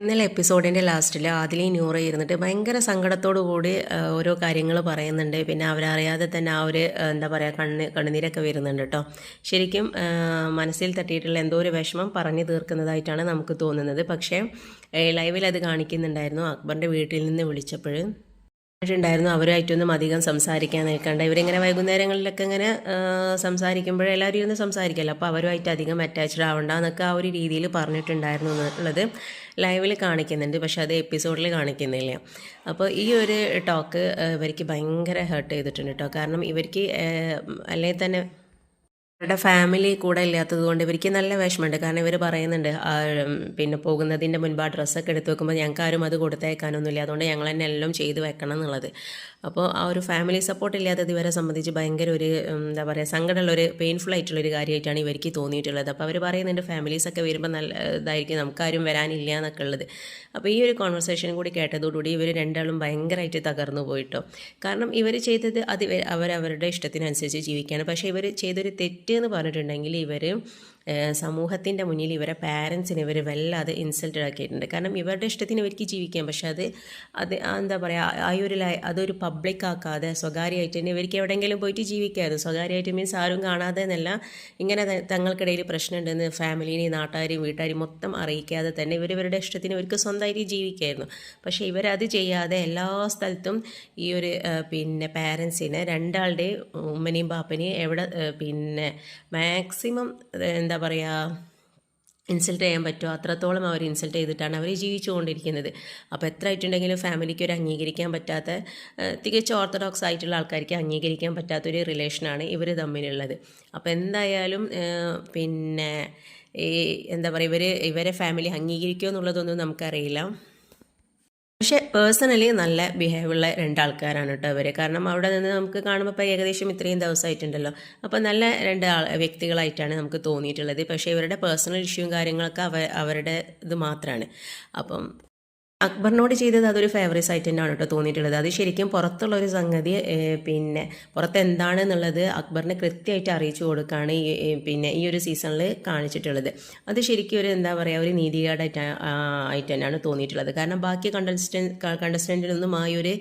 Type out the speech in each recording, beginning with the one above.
ഇന്നലെ എപ്പിസോഡിന്റെ ലാസ്റ്റിൽ ആദിലി നൂറ ഇരുന്നിട്ട് ഭയങ്കര സങ്കടത്തോടു കൂടി ഓരോ കാര്യങ്ങൾ പറയുന്നുണ്ട്. പിന്നെ അവരറിയാതെ തന്നെ ആ ഒരു എന്താ പറയുക കണ്ണ് കണ്ണുനീരൊക്കെ വരുന്നുണ്ട് കേട്ടോ ശരിക്കും മനസ്സിൽ തട്ടിയിട്ടുള്ള എന്തോ ഒരു വിഷമം പറഞ്ഞു തീർക്കുന്നതായിട്ടാണ് നമുക്ക് തോന്നുന്നത്. പക്ഷേ ലൈവിൽ അത് കാണിക്കുന്നുണ്ടായിരുന്നു. അക്ബറിന്റെ വീട്ടിൽ നിന്ന് വിളിച്ചപ്പോൾ ഉണ്ടായിരുന്നു അവരായിട്ടൊന്നും അധികം സംസാരിക്കാൻ നിൽക്കണ്ട. ഇവരിങ്ങനെ വൈകുന്നേരങ്ങളിലൊക്കെ ഇങ്ങനെ സംസാരിക്കുമ്പോഴേ എല്ലാവരും ഇരുന്ന് സംസാരിക്കല്ലോ അപ്പോൾ അവരുമായിട്ട് അധികം അറ്റാച്ച്ഡ് ആവണ്ട എന്നൊക്കെ ആ ഒരു രീതിയിൽ പറഞ്ഞിട്ടുണ്ടായിരുന്നു എന്നുള്ളത് ലൈവിൽ കാണിക്കുന്നുണ്ട്. പക്ഷേ അത് എപ്പിസോഡിൽ കാണിക്കുന്നില്ല. അപ്പോൾ ഈ ഒരു ടോക്ക് ഇവർക്ക് ഭയങ്കര ഹേർട്ട് ചെയ്തിട്ടുണ്ട് കേട്ടോ കാരണം ഇവർക്ക് അല്ലെങ്കിൽ തന്നെ അവരുടെ ഫാമിലി കൂടെ ഇല്ലാത്തത് കൊണ്ട് ഇവർക്ക് നല്ല വിഷമമുണ്ട്. കാരണം ഇവർ പറയുന്നുണ്ട് പിന്നെ പോകുന്നതിന്റെ മുൻപ് ആ ഡ്രസ്സൊക്കെ എടുത്ത് വെക്കുമ്പോൾ ഞങ്ങൾക്ക് ആരും അത് കൊടുത്തേക്കാനൊന്നുമില്ല അതുകൊണ്ട് ഞങ്ങൾ തന്നെ എല്ലാം ചെയ്ത് വെക്കണം എന്നുള്ളത്. അപ്പോൾ ആ ഒരു ഫാമിലി സപ്പോർട്ട് ഇല്ലാത്തത് ഇവരെ സംബന്ധിച്ച് ഭയങ്കര ഒരു എന്താ പറയുക സങ്കടമുള്ള ഒരു പെയിൻഫുൾ ആയിട്ടുള്ള ആയിട്ടുള്ളൊരു കാര്യമായിട്ടാണ് ഇവർക്ക് തോന്നിയിട്ടുള്ളത്. അപ്പോൾ അവർ പറയുന്നുണ്ട് ഫാമിലീസൊക്കെ വരുമ്പോൾ നല്ല ഇതായിരിക്കും നമുക്കാരും വരാനില്ല എന്നൊക്കെ ഉള്ളത്. അപ്പോൾ ഈ ഒരു കോൺവെർസേഷൻ കൂടി കേട്ടതോടുകൂടി ഇവർ രണ്ടാളും ഭയങ്കരമായിട്ട് തകർന്നു പോയിട്ടോ. കാരണം ഇവർ ചെയ്തത് അത് അവരവരുടെ ഇഷ്ടത്തിനനുസരിച്ച് ജീവിക്കുകയാണ്. പക്ഷേ ഇവർ ചെയ്തൊരു തെറ്റ് എന്ന് പറഞ്ഞിട്ടുണ്ടെങ്കിൽ ഇവർ സമൂഹത്തിന്റെ മുന്നിൽ ഇവരെ പാരൻസിനെ ഇവർ വല്ലാതെ ഇൻസൾട്ടഡ് ആക്കിയിട്ടുണ്ട്. കാരണം ഇവരുടെ ഇഷ്ടത്തിന് ഇവർക്ക് ജീവിക്കാം. പക്ഷേ അത് അത് എന്താ പറയുക ആ ഒരു അതൊരു പബ്ലിക് ആക്കാതെ സ്വകാര്യമായിട്ട് തന്നെ ഇവർക്ക് എവിടെയെങ്കിലും പോയിട്ട് ജീവിക്കാമായിരുന്നു സ്വകാര്യമായിട്ട് മീൻസ് ആരും കാണാതെ എന്നല്ല ഇങ്ങനെ തങ്ങൾക്കിടയിൽ പ്രശ്നമുണ്ടെന്ന് ഫാമിലിനെയും നാട്ടുകാരെയും വീട്ടുകാരെയും മൊത്തം അറിയിക്കാതെ തന്നെ ഇവർ ഇവരുടെ ഇഷ്ടത്തിന് ഇവർക്ക് സ്വന്തമായിട്ട് ജീവിക്കായിരുന്നു. പക്ഷേ ഇവരത് ചെയ്യാതെ എല്ലാ സ്ഥലത്തും ഈ ഒരു പിന്നെ പാരൻസിനെ രണ്ടാളുടെയും ഉമ്മനെയും പാപ്പനെയും എവിടെ പിന്നെ മാക്സിമം എന്താ പറയുക ഇൻസൾട്ട് ചെയ്യാൻ പറ്റുമോ? അത്രത്തോളം അവർ ഇൻസൾട്ട് ചെയ്തിട്ടാണ് അവർ ജീവിച്ചുകൊണ്ടിരിക്കുന്നത്. അപ്പോൾ എത്ര ആയിട്ടുണ്ടെങ്കിലും ഫാമിലിക്ക് ഒരു അംഗീകരിക്കാൻ പറ്റാത്ത തികച്ചും ഓർത്തഡോക്സ് ആയിട്ടുള്ള ആൾക്കാർക്ക് അംഗീകരിക്കാൻ പറ്റാത്തൊരു റിലേഷനാണ് ഇവർ തമ്മിലുള്ളത്. അപ്പോൾ എന്തായാലും പിന്നെ ഈ എന്താ പറയുക ഇവർ ഇവരെ ഫാമിലി അംഗീകരിക്കുമോ എന്നുള്ളതൊന്നും നമുക്കറിയില്ല. പക്ഷേ പേഴ്സണലി നല്ല ബിഹേവ് ഉള്ള രണ്ടാൾക്കാരാണ് കേട്ടോ അവർ കാരണം അവിടെ നിന്ന് നമുക്ക് കാണുമ്പോൾ ഇപ്പോൾ ഏകദേശം ഇത്രയും ദിവസമായിട്ടുണ്ടല്ലോ അപ്പോൾ നല്ല രണ്ട് വ്യക്തികളായിട്ടാണ് നമുക്ക് തോന്നിയിട്ടുള്ളത്. പക്ഷേ ഇവരുടെ പേഴ്സണൽ ഇഷ്യൂവും കാര്യങ്ങളൊക്കെ അവ അവരുടെ ഇത് മാത്രമാണ് അപ്പം അക്ബറിനോട് ചെയ്തത് അതൊരു ഫേവറേറ്റ് ആയിട്ട് തന്നെയാണ് കേട്ടോ തോന്നിയിട്ടുള്ളത്. അത് ശരിക്കും പുറത്തുള്ള ഒരു സംഗതി പിന്നെ പുറത്ത് എന്താണെന്നുള്ളത് അക്ബറിനെ കൃത്യമായിട്ട് അറിയിച്ചു കൊടുക്കുകയാണ് ഈ പിന്നെ ഈ ഒരു സീസണിൽ കാണിച്ചിട്ടുള്ളത്. അത് ശരിക്കും ഒരു എന്താ പറയുക ഒരു നീതികേടായിട്ട് ആയിട്ട് തന്നെയാണ് തോന്നിയിട്ടുള്ളത്. കാരണം ബാക്കി കണ്ടസ്റ്റൻ കണ്ടസ്റ്റന്റിനൊന്നും ആ ഒരു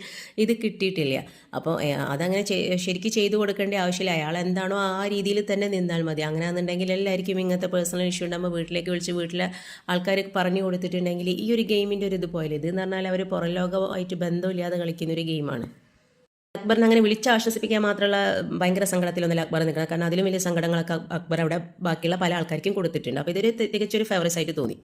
ഇത് കിട്ടിയിട്ടില്ല. അപ്പോൾ അതങ്ങനെ ശരിക്കും ചെയ്തു കൊടുക്കേണ്ട ആവശ്യമില്ല. അയാൾ എന്താണോ ആ രീതിയിൽ തന്നെ നിന്നാൽ മതി. അങ്ങനെയാണെന്നുണ്ടെങ്കിൽ എല്ലാവർക്കും ഇങ്ങനത്തെ പേഴ്സണൽ ഇഷ്യൂ ഉണ്ടാകുമ്പോൾ വീട്ടിലേക്ക് വിളിച്ച് വീട്ടിലെ ആൾക്കാർ പറഞ്ഞു കൊടുത്തിട്ടുണ്ടെങ്കിൽ ഈ ഒരു ഗെയിമിന്റെ ഒരു ഇത് പോയാലും ഇത് എന്ന് പറഞ്ഞാൽ അവർ പുറം ലോകമായിട്ട് ബന്ധമില്ലാതെ കളിക്കുന്ന ഒരു ഗെയിമാണ് അക്ബറിനെ അങ്ങനെ വിളിച്ച് ആശ്വസിപ്പിക്കാൻ മാത്രമുള്ള ഭയങ്കര സങ്കടത്തിലൊന്നുമില്ല അക്ബർ നിൽക്കുന്നത് കാരണം അതിലും വലിയ സങ്കടങ്ങളൊക്കെ അക്ബർ അവിടെ ബാക്കിയുള്ള പല ആൾക്കാർക്കും കൊടുത്തിട്ടുണ്ട്. അപ്പോൾ ഇതൊരു തികച്ചൊരു ഫേവറേറ്റ് ആയിട്ട് തോന്നി.